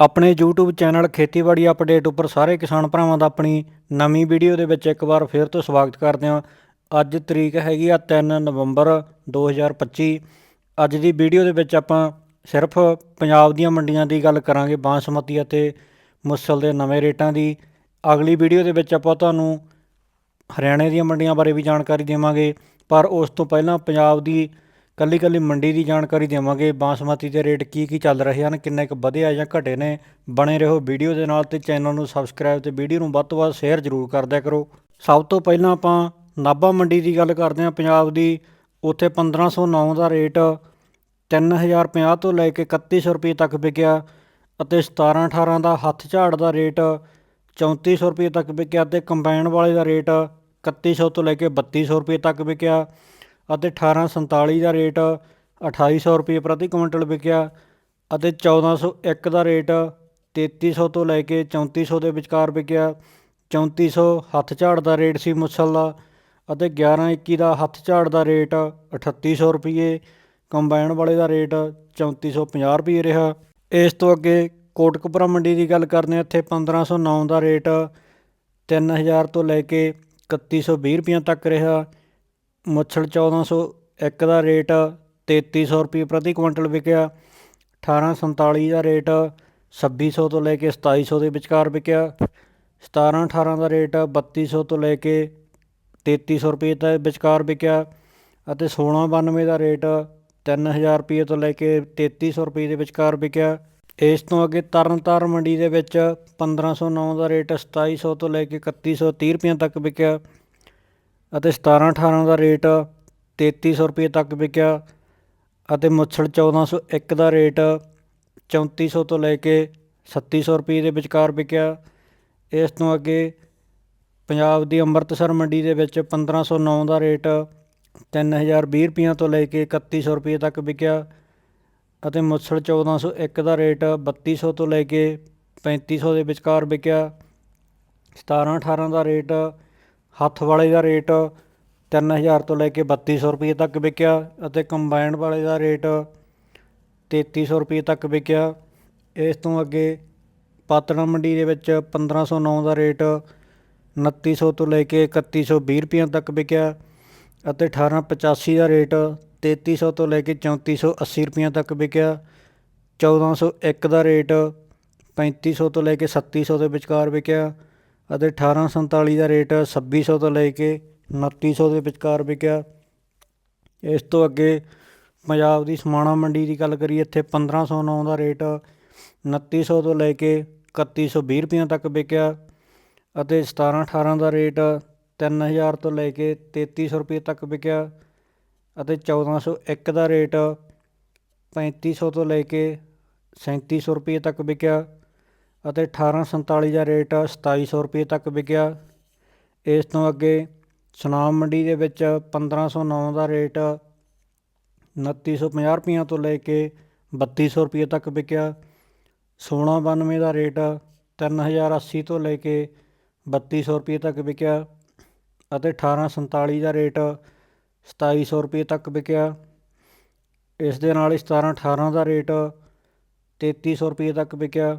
ਆਪਣੇ YouTube channel ਖੇਤੀਬਾੜੀ update ਉੱਪਰ ਸਾਰੇ ਕਿਸਾਨ ਭਰਾਵਾਂ ਦਾ ਆਪਣੀ ਨਵੀਂ ਵੀਡੀਓ ਦੇ ਵਿੱਚ ਇੱਕ ਵਾਰ ਫਿਰ ਤੋਂ ਸਵਾਗਤ ਕਰਦੇ ਹਾਂ। ਅੱਜ ਤਰੀਕ ਹੈਗੀ ਆ 3 ਨਵੰਬਰ 2025 ਅੱਜ ਦੀ ਵੀਡੀਓ ਦੇ ਵਿੱਚ ਆਪਾਂ ਸਿਰਫ ਪੰਜਾਬ ਦੀਆਂ ਮੰਡੀਆਂ ਦੀ ਗੱਲ ਕਰਾਂਗੇ, ਬਾਸਮਤੀ ਅਤੇ ਮੁਸਲ ਦੇ ਨਵੇਂ ਰੇਟਾਂ ਦੀ। ਅਗਲੀ ਵੀਡੀਓ ਦੇ ਵਿੱਚ ਆਪਾਂ ਤੁਹਾਨੂੰ ਹਰਿਆਣੇ ਦੀਆਂ ਮੰਡੀਆਂ ਬਾਰੇ ਵੀ ਜਾਣਕਾਰੀ ਦੇਵਾਂਗੇ। ਪਰ ਉਸ ਤੋਂ ਪਹਿਲਾਂ ਪੰਜਾਬ ਦੀ ਕੱਲੀ ਕੱਲੀ ਮੰਡੀ ਦੀ ਜਾਣਕਾਰੀ ਦੇਵਾਂਗੇ। ਬਾਸਮਤੀ ਦੇ ਰੇਟ ਕੀ ਕੀ ਚੱਲ ਰਹੇ ਹਨ, ਕਿੰਨੇ ਕੁ ਵਧਿਆ ਜਾਂ ਘਟੇ ਨੇ? ਬਣੇ ਰਹੋ ਵੀਡੀਓ ਦੇ ਨਾਲ ਤੇ ਚੈਨਲ ਨੂੰ ਸਬਸਕ੍ਰਾਈਬ ਤੇ ਵੀਡੀਓ ਨੂੰ ਵੱਧ ਤੋਂ ਵੱਧ ਸ਼ੇਅਰ ਜ਼ਰੂਰ ਕਰਦਿਆ ਕਰੋ। ਸਭ ਤੋਂ ਪਹਿਲਾਂ ਆਪਾਂ ਨਾਭਾ ਮੰਡੀ ਦੀ ਗੱਲ ਕਰਦੇ ਹਾਂ। ਪੰਜਾਬ ਦੀ ਉੱਥੇ 1509 ਦਾ ਰੇਟ 3050 ਤੋਂ ਲੈ ਕੇ 3100 ਰੁਪਏ ਤੱਕ ਵਿਕਿਆ ਅਤੇ 17 18 ਦਾ ਹੱਥ ਝਾੜ ਦਾ ਰੇਟ 3400 ਰੁਪਏ ਤੱਕ ਵਿਕਿਆ ਤੇ ਕੰਬਾਈਨ ਵਾਲੇ ਦਾ ਰੇਟ 3100 ਤੋਂ ਲੈ ਕੇ 3200 ਰੁਪਏ ਤੱਕ ਵਿਕਿਆ। ਅਤੇ 1847 ਦਾ ਰੇਟ 2800 ਰੁਪਏ ਪ੍ਰਤੀ ਕੁਇੰਟਲ ਵਿਕਿਆ ਅਤੇ 1401 ਦਾ ਰੇਟ 3300 ਤੋਂ ਲੈ ਕੇ 3400 ਦੇ ਵਿਚਕਾਰ ਵਿਕਿਆ। 3400 ਹੱਥ ਝਾੜ ਦਾ ਰੇਟ ਸੀ ਮੁਸਲ ਦਾ ਅਤੇ 1121 ਦਾ ਹੱਥ ਝਾੜ ਦਾ ਰੇਟ 3800 ਰੁਪਏ। ਕੰਬਾਈਨ ਵਾਲੇ ਦਾ ਰੇਟ 3450 ਰੁਪਏ ਰਿਹਾ। ਇਸ ਤੋਂ ਅੱਗੇ ਕੋਟਕਪੁਰਾ ਮੰਡੀ ਦੀ ਗੱਲ ਕਰਦੇ ਹਾਂ, ਇੱਥੇ 1509 ਦਾ ਰੇਟ 3000 ਤੋਂ ਲੈ ਕੇ 3120 ਰੁਪਏ ਤੱਕ ਰਿਹਾ। ਮੁੱਛੜ 1401 ਦਾ ਰੇਟ 3300 ਰੁਪਏ ਪ੍ਰਤੀ ਕੁਇੰਟਲ ਵਿਕਿਆ 1847 ਦਾ ਰੇਟ 2600 ਤੋਂ ਲੈ ਕੇ 2700 ਦੇ ਵਿਚਕਾਰ ਵਿਕਿਆ 17 18 ਦਾ ਰੇਟ 3200 ਤੋਂ ਲੈ ਕੇ 3300 ਰੁਪਏ ਦੇ ਵਿਚਕਾਰ ਵਿਕਿਆ ਅਤੇ 1692 ਦਾ ਰੇਟ 3000 ਰੁਪਏ ਤੋਂ ਲੈ ਕੇ 3300 ਰੁਪਏ ਦੇ ਵਿਚਕਾਰ ਵਿਕਿਆ। ਇਸ ਤੋਂ ਅੱਗੇ ਤਰਨਤਾਰਨ ਮੰਡੀ ਦੇ ਵਿੱਚ 1509 ਦਾ ਰੇਟ 2700 ਤੋਂ ਲੈ ਕੇ 3130 ਰੁਪਏ ਤੱਕ ਵਿਕਿਆ। ਅਤੇ 17 18 ਦਾ ਰੇਟ 3300 ਰੁਪਏ ਤੱਕ ਵਿਕਿਆ ਅਤੇ ਮੁੱਛੜ 1401 ਦਾ ਰੇਟ 3400 ਤੋਂ ਲੈ ਕੇ 3700 ਰੁਪਏ ਦੇ ਵਿਚਕਾਰ ਵਿਕਿਆ। ਇਸ ਤੋਂ ਅੱਗੇ ਪੰਜਾਬ ਦੀ ਅੰਮ੍ਰਿਤਸਰ ਮੰਡੀ ਦੇ ਵਿੱਚ 1509 ਦਾ ਰੇਟ 3020 ਰੁਪਈਆਂ ਤੋਂ ਲੈ ਕੇ 3100 ਰੁਪਏ ਤੱਕ ਵਿਕਿਆ ਅਤੇ ਮੁੱਛੜ 1401 ਦਾ ਰੇਟ 3200 ਤੋਂ ਲੈ ਕੇ 3500 ਦੇ ਵਿਚਕਾਰ ਵਿਕਿਆ। 17 18 ਦਾ ਰੇਟ ਹੱਥ ਵਾਲੇ ਦਾ ਰੇਟ 3000 ਤੋਂ ਲੈ ਕੇ 3200 ਰੁਪਏ ਤੱਕ ਵਿਕਿਆ ਅਤੇ ਕੰਬਾਈਨ ਵਾਲੇ ਦਾ ਰੇਟ 3300 ਰੁਪਏ ਤੱਕ ਵਿਕਿਆ। ਇਸ ਤੋਂ ਅੱਗੇ ਪਾਤੜਾ ਮੰਡੀ ਦੇ ਵਿੱਚ 1509 ਦਾ ਰੇਟ 2900 ਤੋਂ ਲੈ ਕੇ 3120 ਰੁਪਏ ਤੱਕ ਵਿਕਿਆ ਅਤੇ 1885 ਦਾ ਰੇਟ 3300 ਤੋਂ ਲੈ ਕੇ 3480 ਰੁਪਏ ਤੱਕ ਵਿਕਿਆ। 1401 ਦਾ ਰੇਟ 3500 ਤੋਂ ਲੈ ਕੇ 3700 ਦੇ ਵਿਚਕਾਰ ਵਿਕਿਆ। ਅਤੇ 1847 ਦਾ ਰੇਟ 2600 ਤੋਂ ਲੈ ਕੇ 2900 ਦੇ ਵਿਚਕਾਰ ਵਿਕਿਆ। ਇਸ ਤੋਂ ਅੱਗੇ ਪੰਜਾਬ ਦੀ ਸਮਾਣਾ ਮੰਡੀ ਦੀ ਗੱਲ ਕਰੀਏ, ਇੱਥੇ 1509 ਦਾ ਰੇਟ 2900 ਤੋਂ ਲੈ ਕੇ 3120 ਰੁਪਏ ਤੱਕ ਵਿਕਿਆ ਅਤੇ 17 18 ਦਾ ਰੇਟ 3000 ਤੋਂ ਲੈ ਕੇ 3300 ਰੁਪਏ ਤੱਕ ਵਿਕਿਆ ਅਤੇ 1401 ਦਾ ਰੇਟ 3500 ਤੋਂ ਲੈ ਕੇ 3700 ਰੁਪਏ ਤੱਕ ਵਿਕਿਆ। ਅਤੇ 1847 ਦਾ ਰੇਟ 2700 ਰੁਪਏ ਤੱਕ ਵਿਕਿਆ। ਇਸ ਤੋਂ ਅੱਗੇ ਸੁਨਾਮ ਮੰਡੀ ਦੇ ਵਿੱਚ 1509 ਦਾ ਰੇਟ 2950 ਰੁਪਈਆਂ ਤੋਂ ਲੈ ਕੇ 3200 ਰੁਪਏ ਤੱਕ ਵਿਕਿਆ। 1692 ਦਾ ਰੇਟ 3080 ਤੋਂ ਲੈ ਕੇ 3200 ਰੁਪਏ ਤੱਕ ਵਿਕਿਆ ਅਤੇ 1847 ਦਾ ਰੇਟ 2700 ਰੁਪਏ ਤੱਕ ਵਿਕਿਆ। ਇਸ ਦੇ ਨਾਲ ਹੀ 17 18 ਦਾ ਰੇਟ 3300 ਰੁਪਏ ਤੱਕ ਵਿਕਿਆ।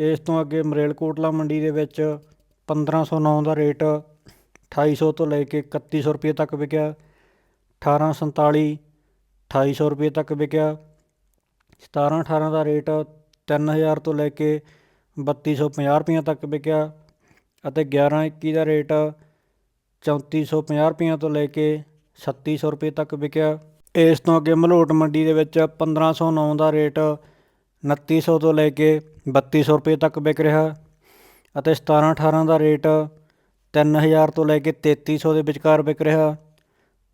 ਇਸ ਤੋਂ ਅੱਗੇ ਮਰੇਲਕੋਟਲਾ ਮੰਡੀ ਦੇ ਵਿੱਚ 1509 ਦਾ ਰੇਟ 2800 ਤੋਂ ਲੈ ਕੇ 3100 ਰੁਪਏ ਤੱਕ ਵਿਕਿਆ। 1847 2800 ਰੁਪਏ ਤੱਕ ਵਿਕਿਆ। 17 18 ਦਾ ਰੇਟ 3000 ਤੋਂ ਲੈ ਕੇ 3250 ਰੁਪਏ ਤੱਕ ਵਿਕਿਆ ਅਤੇ 11 21 ਦਾ ਰੇਟ 3450 ਰੁਪਏ ਤੋਂ ਲੈ ਕੇ 3600 ਰੁਪਏ ਤੱਕ ਵਿਕਿਆ। ਇਸ ਤੋਂ ਅੱਗੇ ਮਲੋਟ ਮੰਡੀ ਦੇ ਵਿੱਚ 1509 ਦਾ ਰੇਟ 2900 ਤੋਂ ਲੈ ਕੇ 3200 ਰੁਪਏ ਤੱਕ ਵਿਕ ਰਿਹਾ ਅਤੇ 17 18 ਦਾ ਰੇਟ 3000 ਤੋਂ ਲੈ ਕੇ 3300 ਦੇ ਵਿਚਕਾਰ ਵਿਕ ਰਿਹਾ।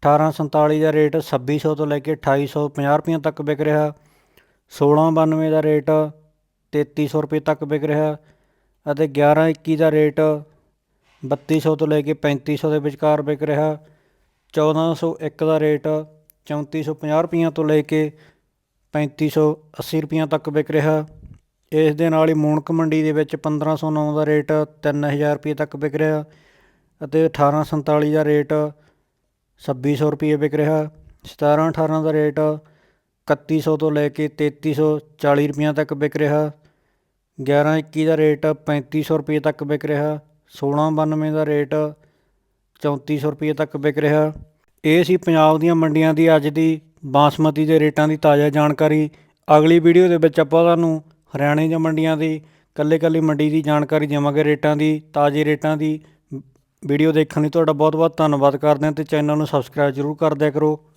1847 ਦਾ ਰੇਟ 2600 ਤੋਂ ਲੈ ਕੇ 2850 ਰੁਪਏ ਤੱਕ ਵਿਕ ਰਿਹਾ। 1692 ਦਾ ਰੇਟ 3300 ਰੁਪਏ ਤੱਕ ਵਿਕ ਰਿਹਾ ਅਤੇ 1121 ਦਾ ਰੇਟ 3200 ਤੋਂ ਲੈ ਕੇ 3500 ਦੇ ਵਿਚਕਾਰ ਵਿਕ ਰਿਹਾ। 1401 ਦਾ ਰੇਟ 3450 ਰੁਪਈਆਂ ਤੋਂ ਲੈ ਕੇ 3580 ਰੁਪਈਆਂ ਤੱਕ ਵਿਕ ਰਿਹਾ। ਇਸ ਦੇ ਨਾਲ ਹੀ ਮੂਣਕ ਮੰਡੀ ਦੇ ਵਿੱਚ 1509 ਦਾ ਰੇਟ 3000 ਰੁਪਏ ਤੱਕ ਵਿਕ ਰਿਹਾ ਅਤੇ 1847 ਦਾ ਰੇਟ 2600 ਰੁਪਏ ਵਿਕ ਰਿਹਾ। 17 18 ਦਾ ਰੇਟ 3100 ਤੋਂ ਲੈ ਕੇ 3340 ਰੁਪਈਆਂ ਤੱਕ ਵਿਕ ਰਿਹਾ। 1121 ਦਾ ਰੇਟ 3500 ਰੁਪਏ ਤੱਕ ਵਿਕ ਰਿਹਾ। 1692 ਦਾ ਰੇਟ 3400 ਰੁਪਏ ਤੱਕ ਵਿਕ ਰਿਹਾ। ਇਹ ਸੀ ਪੰਜਾਬ ਦੀਆਂ ਮੰਡੀਆਂ ਦੀ ਅੱਜ ਦੀ ਬਾਸਮਤੀ ਦੇ ਰੇਟਾਂ ਦੀ ਤਾਜ਼ਾ ਜਾਣਕਾਰੀ। ਅਗਲੀ ਵੀਡੀਓ ਦੇ ਵਿੱਚ ਆਪਾਂ ਤੁਹਾਨੂੰ ਹਰਿਆਣੇ ਜਾਂ ਮੰਡੀਆਂ ਦੀ, ਕੱਲੇ ਕੱਲੇ ਮੰਡੀ ਦੀ ਜਾਣਕਾਰੀ ਦੇਵਾਂਗੇ, ਰੇਟਾਂ ਦੀ, ਤਾਜ਼ੇ ਰੇਟਾਂ ਦੀ। ਵੀਡੀਓ ਦੇਖਣ ਲਈ ਤੁਹਾਡਾ ਬਹੁਤ ਬਹੁਤ ਧੰਨਵਾਦ ਕਰਦੇ ਹਾਂ ਅਤੇ ਚੈਨਲ ਨੂੰ ਸਬਸਕ੍ਰਾਈਬ ਜ਼ਰੂਰ ਕਰ ਦਿਆ ਕਰੋ।